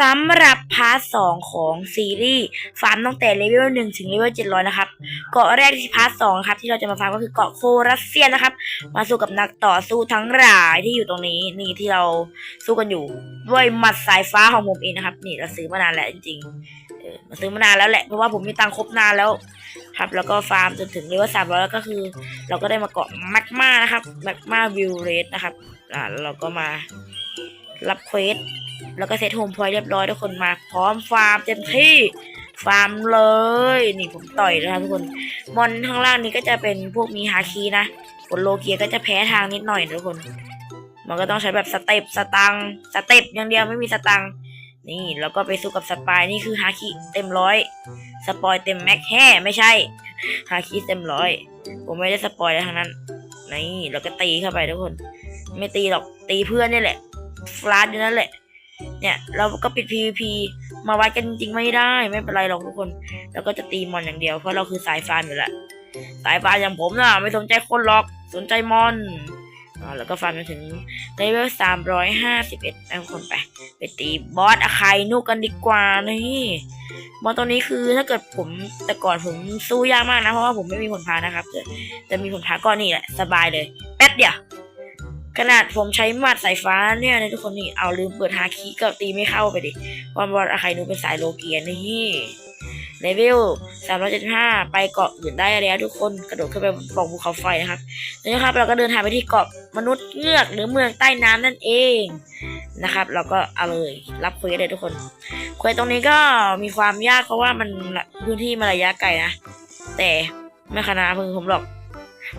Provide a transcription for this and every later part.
สำหรับพาร์ทสองของซีรีส์ฟาร์มตั้งแต่เลเวลหนึ่งถึงเลเวลเจ็ดร้อยนะครับเกาะแรกที่พาร์ทสองครับที่เราจะมาฟาร์มก็คือเกาะโครัสเซียนนะครับ มาสู้กับนักต่อสู้ทั้งหลายที่อยู่ตรงนี้นี่ที่เราสู้กันอยู่ ด้วยหมัดสายฟ้าของผมเองนะครับ นี่เราซื้อมานานแล้วจริงๆเออมาซื้อมานานแล้วแหละเพราะว่าผมมีตังครบนานแล้วครับ แล้วก็ฟาร์มจนถึงเลเวลสามร้อยแล้วก็คือ เราก็ได้มาเกาะแมกมานะครับแมกมาวิวเรสนะครับอ่าเราก็มา รับเควสแล้วก็เซตโฮมพอยต์เรียบร้อยทุกคนมา พร้อมฟาร์มเต็มที่ฟาร์มเลย นี่ผมต่อยนะครับทุกคน มอนข้างล่างนี้ก็จะเป็นพวกมีฮาคีนะผลโลเกียก็จะแพ้ทางนิดหน่อยทุกคน มันก็ต้องใช้แบบสเต็ปสตังสเต็ปอย่างเดียวไม่มีสตังนี่แล้วก็ไปสู้กับสปายนี่คือฮาคิเต็มร้อยสปอยเต็มแม็กแฮ่ไม่ใช่ฮาคิเต็มร้อยผมไม่ได้สปอยอะไรทั้งนั้น นี่แล้วก็ตีเข้าไปทุกคน ไม่ตีหรอกตีเพื่อนนี่แหละ ฟลาดอยู่นั่นแหละ เนี่ย เราก็ปิด PVP มาวัดกันจริงไม่ได้ไม่เป็นไรหรอกทุกคนแล้วก็จะตีมอนอย่างเดียวเพราะเราคือสายฟาร์มอยู่แล้วสายฟาร์มอย่างผมนะไม่สนใจคนหรอกสนใจมอนแล้วก็ฟาร์มจนถึงเลเวลสามร้อยห้าสิบเอ็ดทุกคนไป ไปตีบอสอาคายนุกกันดีกว่านี่บอสตัวนี้คือถ้าเกิดผมแต่ก่อนผมสู้ยากมากนะ เพราะว่าผมไม่มีผลพานะครับแต่มีผลพาก้อนนี่แหละ สบายเลย แป๊บเดียว ขนาดผมใช้หมัดสายฟ้าเนี่ยนะทุกคนนี่เอาลืมเปิดฮาคิก็ตีไม่เข้าไปดิวันบอลอาคายนูเป็นสายโลเกียนี่เลเวลสามร้อยเจ็ห้าไปเกาะอื่นได้แล้วทุกคนกระโดดขึ้นไปบนปองภูเขาไฟนะครับนี่นะครับ เราก็เดินทางไปที่เกาะมนุษย์เงือกหรือเมืองใต้น้ำนั่นเองนะครับ เราก็เอาเลยรับเควสเลยทุกคนเควสตรงนี้ก็มีความยากเพราะว่ามันพื้นที่มันระยะไกลนะ แต่ไม่ขนาดพึงผมหรอก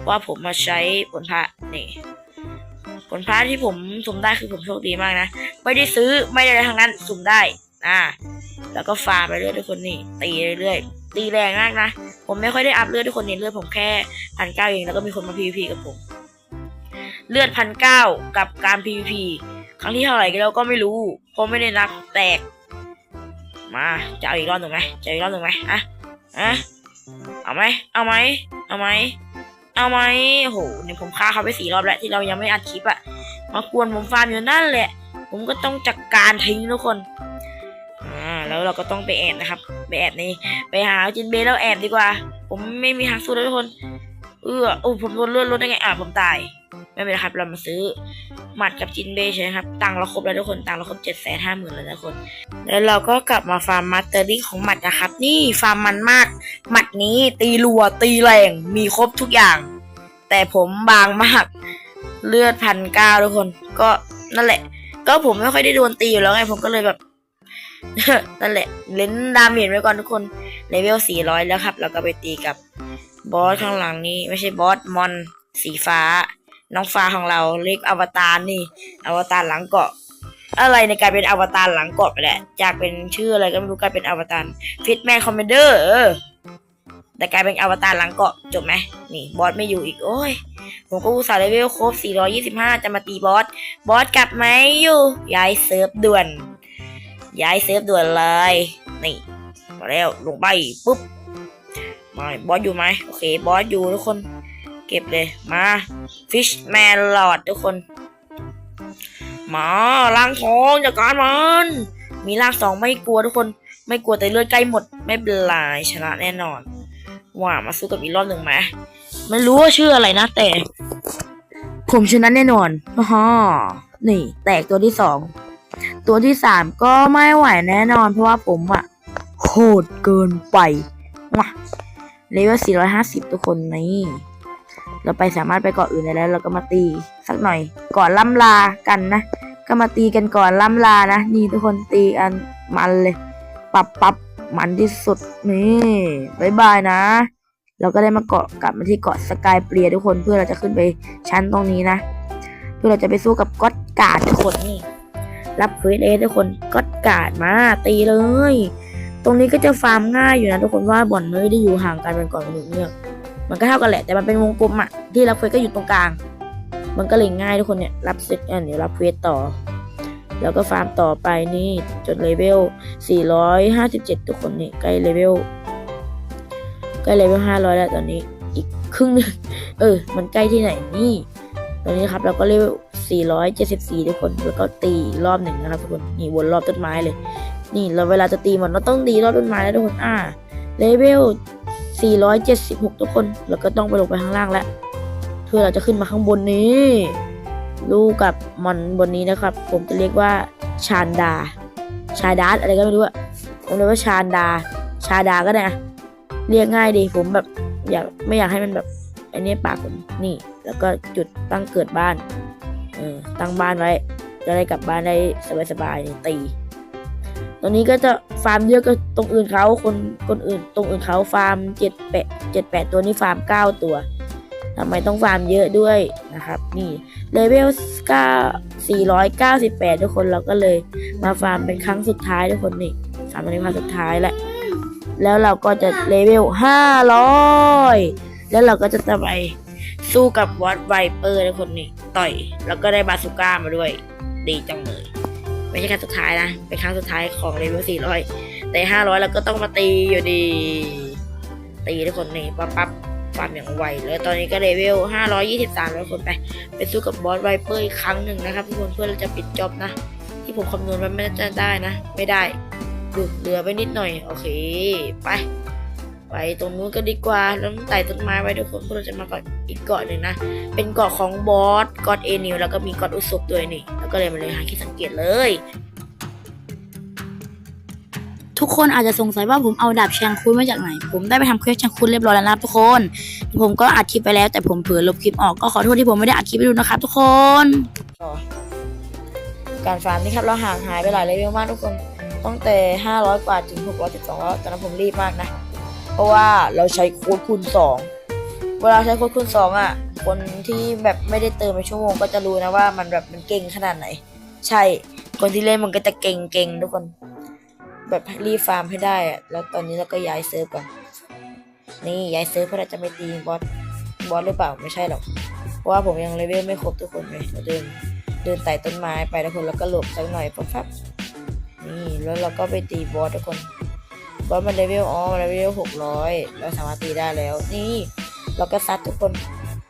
ว่าผมมาใช้ผลพระนี่ ผลพระที่ผมสุ่มได้คือผมโชคดีมากนะ ไม่ได้ซื้อไม่ได้อะไรทั้งนั้นสุ่มได้ อ่า แล้วก็ฟาร์มไปเรื่อยทุกคนนี่ ตีเรื่อยๆ ตีแรงมากนะ ผมไม่ค่อยได้อัพเลือดทุกคนนี่เลือดผมแค่พันเก้าเองแล้วก็มีคนมา PVP กับผม เลือดพันเก้ากับการ PVP ครั้งที่เท่าไหร่ก็แล้วก็ไม่รู้เพราะไม่ได้นับแตก มาจะเอาอีกรอบหนึ่งไหมจะอาอีกรอบหนึ่งไหมอะอะเอาไหมเอาไหมเอาไหม เอาไหมโหเนี่ยผมฆ่าเขาไปสี่รอบแล้วที่เรายังไม่อัดคลิปอะมากวนผมฟาร์มอยู่นั่นแหละ ผมก็ต้องจัดกการทิ้งทุกคนอ่าแล้วเราก็ต้องไปแอบนะครับไปแอบในไปหาจินเบแล้วแอบดีกว่า ผมไม่มีทางสู้แล้วทุกคน เออโอ้ผมโดนเลือดลดได้ไงอะผมตาย ไม่เป็นไรครับ เรามาซื้อหมัดกับจินเบย์ใช่ไหมครับ ตังเราครบแล้วทุกคน ตังเราครบเจ็ดแสนห้าหมื่นแล้วนะทุกคน แล้วเราก็กลับมาฟาร์มมาสเตอรี่ของหมัดนะครับ นี่ฟาร์มมันมาก หมัดนี้ตีรัว ตีแรง มีครบทุกอย่าง แต่ผมบางมาก เลือดพันเก้าทุกคน ก็นั่นแหละ ก็ผมไม่ค่อยได้โดนตีอยู่แล้วไง ผมก็เลยแบบนั่นแหละ เล่นดาเมจไว้ก่อนทุกคน เลเวลสี่ร้อยแล้วครับแล้วก็ไปตีกับบอสข้างหลังนี้ ไม่ใช่บอส มอน สีฟ้า น้องฟ้าของเราเรียกอวตารนี่ อวตารหลังเกาะ อะไรในกลายเป็นอวตารหลังเกาะไปแหละจากเป็นชื่ออะไรก็ไม่รู้กลายเป็นอวตารฟิตแมนคอมเมนเดอร์แต่กลายเป็นอวตารหลังเกาะจบไหมนี่บอสไม่อยู่อีกโอ้ย ผมก็อุตส่าห์เลเวลครบ 425 จะมาตีบอส บอสกลับไหมอยู่ย้ายเซิร์ฟด่วน ย้ายเซิร์ฟด่วนเลย นี่ มาแล้วลงไปปุ๊บมาบอสอยู่ไหมโอเค บอสอยู่ทุกคน เก็บเลยมา Fishman Lord ทุกคน มาล้างท้องจากการมัน มีร่างสองไม่กลัวทุกคน ไม่กลัวแต่เลือดใกล้หมด ไม่เป็นไรชนะแน่นอน ว่ามาสู้กับอีกรอบหนึ่งไหมไม่รู้ว่าชื่ออะไรนะแต่ ผมชนะแน่นอนฮ่านี่ แตกตัวที่สองตัวที่สามก็ไม่ไหวแน่นอน เพราะว่าผมอะโหดเกินไปมาเลเวล450 ทุกคนนี่ เราไปสามารถไปเกาะอื่นได้แล้ว เราก็มาตีสักหน่อยก่อนล่ำลากันนะ ก็มาตีกันก่อนล่ำลานะ นี่ทุกคนตีอันมันเลย ปับปับมันที่สุดนี่บายบายนะ เราก็ได้มาเกาะกลับมาที่เกาะสกายเปลียทุกคนเพื่อเราจะขึ้นไปชั้นตรงนี้นะ เพื่อเราจะไปสู้กับก็อดการ์ดทุกคนนี่รับเควสเอทุกคนก็อดการ์ดมาตีเลย ตรงนี้ก็จะฟาร์มง่ายอยู่นะทุกคนว่าบ่อนไม่ได้อยู่ห่างกันเป็นก่อนหนึ่งเนี่ย มันก็เท่ากันแหละแต่มันเป็นวงกลมอะที่รับเควสก็อยู่ตรงกลาง มันก็เลยง่ายทุกคนเนี่ยรับเซตอันเดี๋ยวรับเควสต่อ แล้วก็ฟาร์มต่อไปนี่จนเลเวล 457 ทุกคนนี่ใกล้เลเวลใกล้เลเวลห้าร้อยแล้วตอนนี้อีกครึ่งหนึงเออ มันใกล้ที่ไหนนี่ ตอนนี้ครับเราก็เลเวล 474 ทุกคนแล้วก็ตีรอบหนึ่งนะครับทุกคนนี่วนรอบต้นไม้เลย นี่เราเวลาจะตีมันเราต้องตีรอบต้นไม้แล้วทุกคนอ่าเลเวล 476 ทุกคน แล้วก็ต้องไปลงไปข้างล่างแล้วเพื่อเราจะขึ้นมาข้างบนนี้ลูกกับมอนบนนี้นะครับ ผมจะเรียกว่าชานดา ชาดาอะไรก็ไม่รู้อะผมเรียกว่าชานดา ชาดาก็ได้อะเรียกง่ายดีผมแบบอยากไม่อยากให้มันแบบอันนี้ปากผมนี่ แล้วก็จุดตั้งเกิดบ้านเออตั้งบ้านไว้ จะได้กลับบ้านได้สบายๆตี ตอนนี้ก็จะฟาร์มเยอะก็ตรงอื่นเขาคนคนอื่น ตรงอื่นเขาฟาร์มเจ็ดแปดเจ็ดแปดตัวนี้ฟาร์มเก้าตัวทำไมต้องฟาร์มเยอะด้วยนะครับ นี่เลเวลเก้าสี่ร้อยเก้าสิบแปดทุกคนเราก็เลยมาฟาร์มเป็นครั้งสุดท้ายทุกคนนี่ฟาร์มเป็นครั้งสุดท้ายแหละแล้วเราก็จะเลเวลห้าร้อยแล้วเราก็จะไปสู้กับวอตไวเปอร์ทุกคนนี่ต่อย แล้วก็ได้บาสุก้ามาด้วย ดีจังเลย ไม่ใช่ครั้งสุดท้ายนะ เป็นครั้งสุดท้ายของเลเวล400แต่500แล้วก็ต้องมาตีอยู่ดี ตีทุกคนนี่ปั๊บปั๊บฟาร์มอย่างไวเลยตอนนี้ก็เลเวล523แล้วทุกคนไปไปสู้กับบอสไวเปอร์อีกครั้งหนึ่งนะครับทุกคนเพื่อเราจะปิดจ็อบนะ ที่ผมคำนวณมันไม่น่าจะได้นะ ไม่ได้ดูเหลือไปนิดหน่อย โอเค ไป ไปตรงนู้นก็ดีกว่าแล้วไต่ต้นไม้ไว้ทุกคนเพื่อเราจะมาเกาะอีกเกาะหนึ่งนะ เป็นเกาะของบอสกอดเอนิวแล้วก็มีกอดอุศบด้วยนี่ แล้วก็เลยมาเลยหาที่สังเกตเลย ทุกคนอาจจะสงสัยว่าผมเอาดาบแชงคูนมาจากไหน ผมได้ไปทำเควสแชงคูนเรียบร้อยแล้วนะครับทุกคน ผมก็อัดคลิปไปแล้วแต่ผมเผลอลบคลิปออกก็ขอโทษที่ผมไม่ได้อัดคลิปไปดูนะครับทุกคนต่อการฟาร์มนี่ครับเราห่างหายไปหลายเลเวลมากทุกคนตั้งแต่ 500 กว่าถึง612แล้วตอนนั้นผมรีบมากนะเพ ราะว่าเราใช้โค้ดคูณ2เวลาใช้โค้ดคูณ2อะ คนที่แบบไม่ได้เติมไปชั่วโมงก็จะรู้นะว่ามันแบบมันเก่งขนาดไหน ใช่ คนที่เล่นมันก็จะเก่งเก่งๆทุกคน แบบรีฟาร์มให้ได้อะแล้วตอนนี้เราก็ย้ายเซิร์ฟก่อนนี่ย้ายเซิร์ฟเพื่อจะไม่ตีบอส บอสหรือเปล่า ไม่ใช่หรอก เพราะว่าผมยังเลเวลไม่ครบทุกคนเลยเราเดินเดินไต่ต้นไม้ไปทุกคนแล้วก็หลบสักหน่อยปั๊บปั๊บนี่แล้วเราก็ไปตีบอสทุกคน บอสมันเลเวลอ๋อมันเลเวลหกร้อยเราสามารถตีได้แล้ว นี่เราก็ซัดทุกคน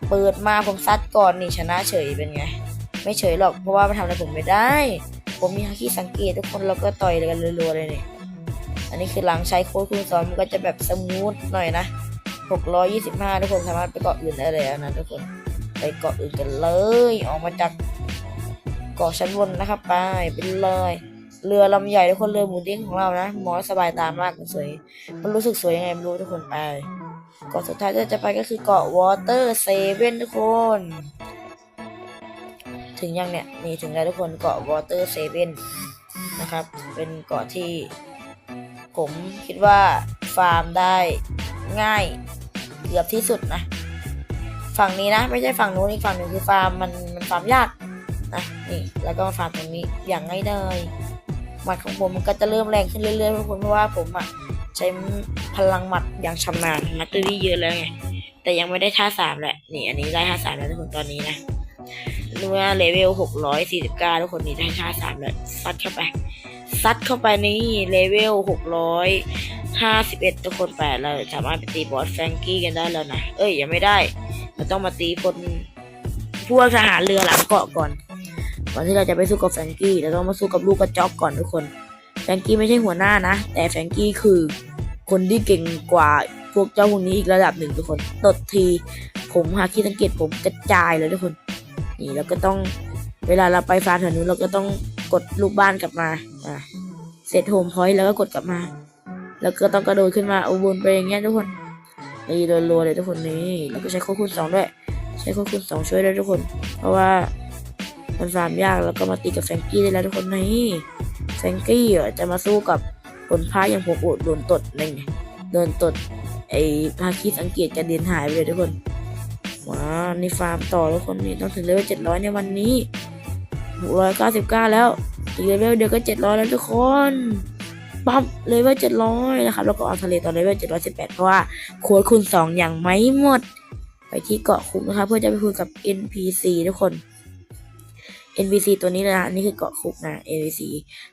เปิดมาผมซัดก่อนนี่ชนะเฉยเป็นไง ไม่เฉยหรอกเพราะว่ามันทำอะไรผมไม่ได้ ผมมีฮาคิสังเกตทุกคนเราก็ต่อยกันรัวๆเลยนี่อันนี้คือหลังใช้โค้ดคูณสองมันก็จะแบบสมูทหน่อยนะหกร้อยยี่สิบห้าทุกคนสามารถไปเกาะอื่นได้เลยนะทุกคนไปเกาะอื่นกันเลย ออกมาจากเกาะชั้นบนนะครับไปไปเลย เรือลำใหญ่ทุกคนเรือหมูเด้งของเรานะมองสบายตามากมันสวย มันรู้สึกสวยยังไงไม่รู้ทุกคนไปเกาะสุดท้ายที่จะไปก็คือเกาะวอเตอร์เซเว่นทุกคน ถึงยังเนี่ยนี่ถึงแล้วทุกคนเกาะวอเตอร์เซเว่นนะครับ เป็นเกาะที่ ผมคิดว่าฟาร์มได้ง่ายเกือบที่สุดนะ ฝั่งนี้นะ ไม่ใช่ฝั่งนู้นอีกฝั่งหนึ่งคือฟาร์มมันมันฟาร์มยากนะนี่แล้วก็ฟาร์มตรงนี้อย่างง่ายดาย หมัดของผมมันก็จะเริ่มแรงขึ้นเรื่อยๆทุกคนเพราะว่าผมอะใช้พลังหมัดอย่างชำนาญมักตีเยอะแล้วไงแต่ยังไม่ได้ท่าสามแหละนี่อันนี้ได้ท่าสามแล้วทุกคนตอนนี้นะเมื่อเลเวลหกร้อยสี่สิบเก้าทุกคนนี่ได้ท่าสามแล้วซัดเข้าไปซัดเข้าไปนี่เลเวลหกร้อยห้าสิบเอ็ดทุกคนแปดเราสามารถไปตีบอสแฟรงกี้กันได้แล้วนะเอ้ยยังไม่ได้เราต้องมาตีคนพวกทหารเรือหลังเกาะก่อน ก่อนที่เราจะไปสู้กับแฟรงกี้เราต้องมาสู้กับลูกกระจอกก่อนทุกคน แฟรงกี้ไม่ใช่หัวหน้านะ แต่แฟรงกี้คือคนที่เก่งกว่าพวกเจ้าพวกนี้อีกระดับหนึ่งทุกคนตดทีผมหาคิดสังเกตผมกระจายเลยทุกคน นี่เราก็ต้องเวลาเราไปฟาร์มแถวนู้นเราก็ต้องกดลูกบ้านกลับมาอะเสร็จโฮมพอยต์แล้วก็กดกลับมา แล้วก็ต้องกระโดดขึ้นมาเอาวนไปอย่างเงี้ยทุกคนนี่รัวๆเลยทุกคนนี่แล้วก็ใช้โค้ดคูณสองด้วย ใช้โค้ดคูณสองช่วยได้ทุกคน เพราะว่า มันฟาร์มยากแล้วก็มาตีกับแฟงกี้ได้แล้วทุกคนนี่แฟงกี้จะมาสู้กับผลพายอย่างผมโอดโดนตดนี่ไงโดนตดไอ้พาคิสังเกตกระเด็นหายไปเลยทุกคนว้าวนี่ฟาร์มต่อทุกคนนี่ต้องถึงเลเวลเจ็ดร้อยในวันนี้หกร้อยเก้าสิบเก้าแล้วอีกเลเวลเดียวก็เจ็ดร้อยแล้วทุกคนปั๊บเลเวลเจ็ดร้อยนะครับแล้วก็เอาทะเลตอนเลเวลเจ็ดร้อยสิบแปดเพราะว่าโค้ดคูณสองอย่างไม่หมด ไปที่เกาะคุกนะครับเพื่อจะไปคุยกับ NPC ทุกคน NPC ตัวนี้นะนนี่คือเกาะคุกนะ NPC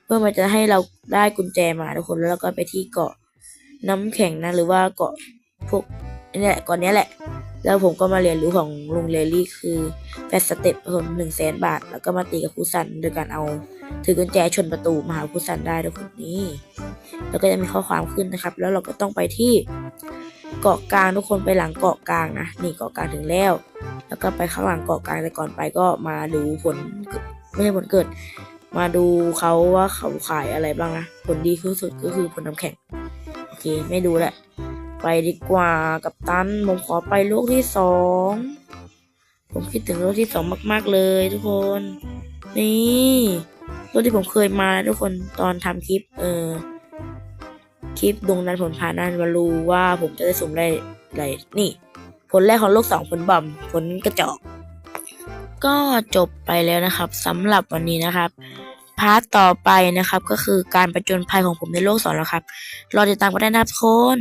เพื่อมันจะให้เราได้กุญแจมาทุกคนแล้วเราก็ไปที่เกาะน้ำแข็งนะ หรือว่าเกาะพวกนี่แหละกาะเนี้แหละ แล้วผมก็มาเรียนรู้ของลุงเลลี่คือแฟสเต็ปคนหนึ่งแสนบาท แล้วก็มาตีกับครูสันโดยการเอาถือกุญแจชนประตูมาหาครูสันได้ทุกคนนี่แล้วก็จะมีข้อความขึ้นนะครับ แล้วเราก็ต้องไปที่ เกาะกลางทุกคนไปหลังเกาะกลางนะนี่เกาะกลางถึงแล้ว แล้วก็ไปข้างหลังเกาะกลางแต่ก่อนไปก็มาดูผลไม่ใช่ผลเกิด มาดูเขาว่าเขาขายอะไรบ้างนะผลดีที่สุดก็คือผลน้ำแข็งโอเคไม่ดูแหละ ไปดีกว่ากับตันผมขอไปโลกที่สองผมคิดถึงโลกที่สองมาก ๆเลยทุกคน นี่โลกที่ผมเคยมาทุกคนตอนทำคลิป เออ คลิปดวงนั้นผลผ่านนั้นมารู้ว่าผมจะได้สุ่มได้อะไรนี่ ผลแรกของโลกสองผลบ่มผลกระจอกก็จบไปแล้วนะครับสำหรับวันนี้นะครับพาร์ทต่อไปนะครับ ก็คือการประจนภัยของผมในโลกสองแล้วครับ รอติดตามกันได้นะครับทุกคน